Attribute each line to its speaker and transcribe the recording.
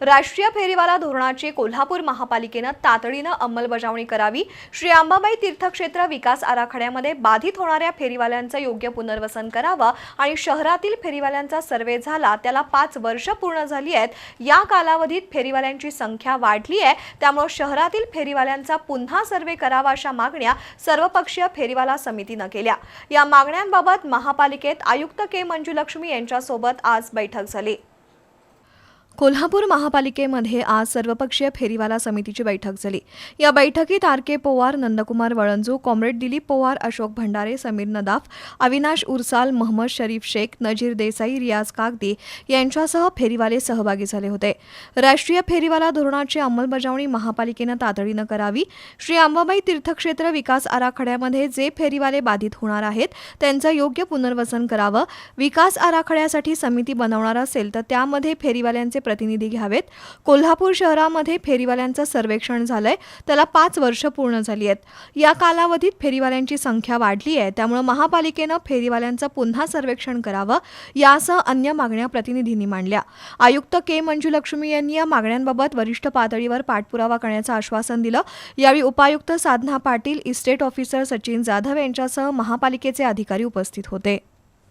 Speaker 1: राष्ट्रीय फेरीवाला धोरणाची कोल्हापूर महापालिकेनं तातडीनं अंमलबजावणी करावी. श्री अंबाबाई तीर्थक्षेत्र विकास आराखड्यामध्ये बाधित होणाऱ्या फेरीवाल्यांचं योग्य पुनर्वसन करावं आणि शहरातील फेरीवाल्यांचा सर्वे झाला त्याला पाच वर्ष पूर्ण झाली आहेत. या कालावधीत फेरीवाल्यांची संख्या वाढली आहे. त्यामुळे शहरातील फेरीवाल्यांचा पुन्हा सर्वे करावा अशा मागण्या सर्वपक्षीय फेरीवाला समितीनं केल्या. या मागण्यांबाबत महापालिकेत आयुक्त के. मंजुलक्ष्मी यांच्यासोबत आज बैठक झाली. कोल्हापूर महापालिकेमध्ये आज सर्वपक्षीय फेरीवाला समितीची बैठक झाली. या बैठकीत R K Powar Nandkumar Valanju comrade Dilip Powar Ashok Bhandare Sameer Nadaf Avinash Ursal Mohammad Sharif Shaikh Nazir Desai Riyaz Kagdi यांच्यासह फेरीवाले सहभागी झाले होते. राष्ट्रीय फेरीवाला धोरणाची अंमलबजावणी महापालिकेनं तातडीनं करावी. श्री अंबाबाई तीर्थक्षेत्र विकास आराखड्यामध्ये जे फेरीवाले बाधित होणार आहेत त्यांचं योग्य पुनर्वसन करावं. विकास आराखड्यासाठी समिती बनवणार असेल तर त्यामध्ये फेरीवाल्यांचे प्रतिनिधी घ्यावेत. कोल्हापूर शहरामध्ये फेरीवाल्यांचं सर्वेक्षण झालंय. त्याला पाच वर्ष पूर्ण झाली आहेत. या कालावधीत फेरीवाल्यांची संख्या वाढली आहे. त्यामुळे महापालिकेनं फेरीवाल्यांचं पुन्हा सर्वेक्षण करावं यासह अन्य मागण्या प्रतिनिधींनी मांडल्या. आयुक्त के मंजुलक्ष्मी यांनी या मागण्यांबाबत वरिष्ठ पातळीवर पाठपुरावा करण्याचं आश्वासन दिलं. यावेळी उपायुक्त साधना पाटील इस्टेट ऑफिसर सचिन जाधव यांच्यासह महापालिकेचे अधिकारी उपस्थित होते.